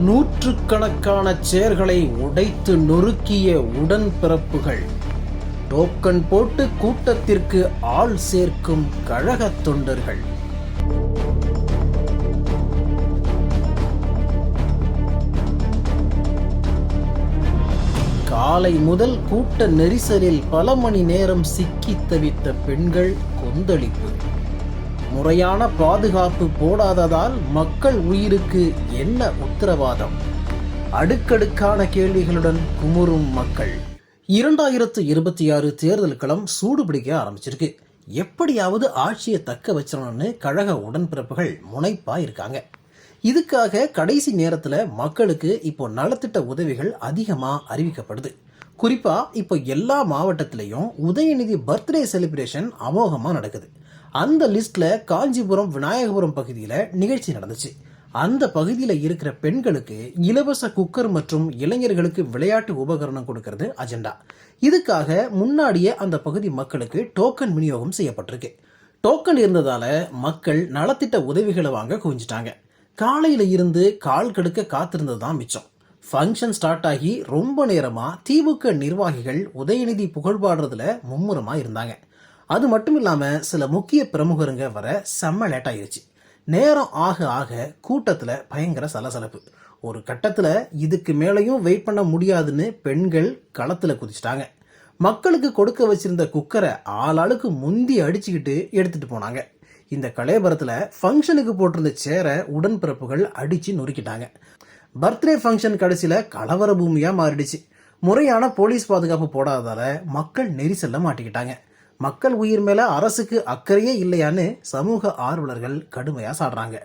நூற்றுக்கணக்கான சேர்களை உடைத்து நொறுக்கிய உடன்பிறப்புகள் டோக்கன் போட்டு கூட்டத்திற்கு ஆள் சேர்க்கும் கழகத் தொண்டர்கள். காலை முதல் கூட்ட நெரிசலில் பல மணி நேரம் சிக்கி தவித்த பெண்கள் கொந்தளிப்பு. முறையான பாதுகாப்பு போடாததால் மக்கள் உயிருக்கு என்ன உத்தரவாதம்? அடுக்கடுக்கான கேள்விகளுடன் குமுறும் மக்கள். இரண்டாயிரத்து இருபத்தி ஆறு தேர்தல் களம் சூடுபிடிக்க ஆரம்பிச்சிருக்கு. எப்படியாவது ஆட்சியை தக்க வச்சிடணும்னு கழக உடன்பிறப்புகள் முனைப்பா இருக்காங்க இதுக்காக கடைசி நேரத்தில் மக்களுக்கு இப்போ நலத்திட்ட உதவிகள் அதிகமாக அறிவிக்கப்படுது. குறிப்பாக இப்போ எல்லா மாவட்டத்திலையும் உதயநிதி பர்த்டே செலிப்ரேஷன் அமோகமாக நடக்குது. அந்த லிஸ்ட்ல காஞ்சிபுரம் விநாயகபுரம் பகுதியில் நிகழ்ச்சி நடந்துச்சு. அந்த பகுதியில் இருக்கிற பெண்களுக்கு இலவச குக்கர் மற்றும் இளைஞர்களுக்கு விளையாட்டு உபகரணம் கொடுக்கறது அஜெண்டா. இதுக்காக முன்னாடியே அந்த பகுதி மக்களுக்கு டோக்கன் விநியோகம் செய்யப்பட்டிருக்கு. டோக்கன் இருந்ததால மக்கள் நலத்திட்ட உதவிகளை வாங்க குவிஞ்சிட்டாங்க. காலையில இருந்து கால் கடுக்க காத்திருந்தது தான் மிச்சம். ஃபங்க்ஷன் ஸ்டார்ட் ஆகி ரொம்ப நேரமாக திமுக நிர்வாகிகள் உதயநிதி புகழ்பாடுறதுல மும்முரமாக இருந்தாங்க. அது மட்டும் இல்லாமல் சில முக்கிய பிரமுகருங்க வர செம்ம லேட் ஆயிருச்சு. நேரம் ஆக ஆக கூட்டத்தில் பயங்கர சலசலப்பு. ஒரு கட்டத்தில் இதுக்கு மேலேயும் வெயிட் பண்ண முடியாதுன்னு பெண்கள் களத்தில் குதிச்சிட்டாங்க. மக்களுக்கு கொடுக்க வச்சிருந்த குக்கரை ஆளாளுக்கு முந்தி அடிச்சுக்கிட்டு எடுத்துகிட்டு போனாங்க. இந்த கலேபரத்தில் ஃபங்க்ஷனுக்கு போட்டிருந்த சேரை உடன்பிறப்புகள் அடித்து நொறுக்கிட்டாங்க. பர்த்டே ஃபங்க்ஷன் கடைசியில் கலவர பூமியாக மாறிடுச்சு. முறையான போலீஸ் பாதுகாப்பு போடாததால மக்கள் நெரிசல்ல மாட்டிக்கிட்டாங்க. மக்கள் உயிர் மேலே அரசுக்கு அக்கறையே இல்லையான்னு சமூக ஆர்வலர்கள் கடுமையாக சாடுறாங்க.